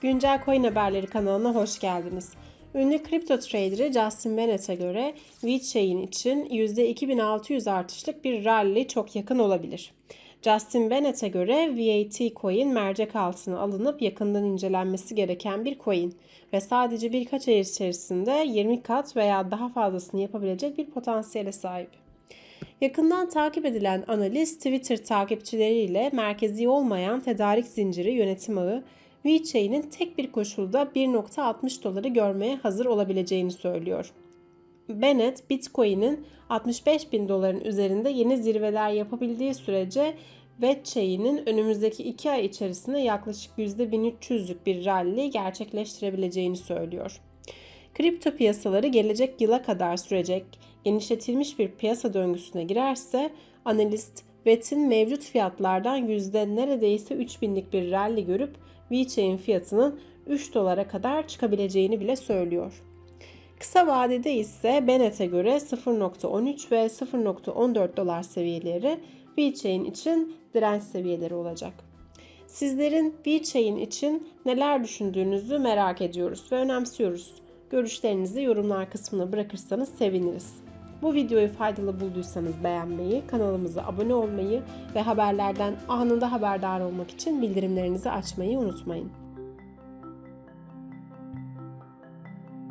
Güncel Coin Haberleri kanalına hoş geldiniz. Ünlü kripto traderı Justin Bennett'e göre VeChain için %2600 artışlık bir rally çok yakın olabilir. Justin Bennett'e göre VAT coin mercek altına alınıp yakından incelenmesi gereken bir coin ve sadece birkaç ay içerisinde 20 kat veya daha fazlasını yapabilecek bir potansiyele sahip. Yakından takip edilen analiz Twitter takipçileriyle merkezi olmayan tedarik zinciri yönetim ağı VeChain'in tek bir koşulda 1.60 doları görmeye hazır olabileceğini söylüyor. Bennett, Bitcoin'in 65 bin doların üzerinde yeni zirveler yapabildiği sürece VeChain'in önümüzdeki 2 ay içerisinde yaklaşık %1300'lük bir rally gerçekleştirebileceğini söylüyor. Kripto piyasaları gelecek yıla kadar sürecek genişletilmiş bir piyasa döngüsüne girerse analist VET'in mevcut fiyatlardan yüzde neredeyse 3000'lik bir rally görüp VeChain fiyatının 3 dolara kadar çıkabileceğini bile söylüyor. Kısa vadede ise Bennett'e göre 0.13 ve 0.14 dolar seviyeleri VeChain için direnç seviyeleri olacak. Sizlerin VeChain için neler düşündüğünüzü merak ediyoruz ve önemsiyoruz. Görüşlerinizi yorumlar kısmına bırakırsanız seviniriz. Bu videoyu faydalı bulduysanız beğenmeyi, kanalımıza abone olmayı ve haberlerden anında haberdar olmak için bildirimlerinizi açmayı unutmayın.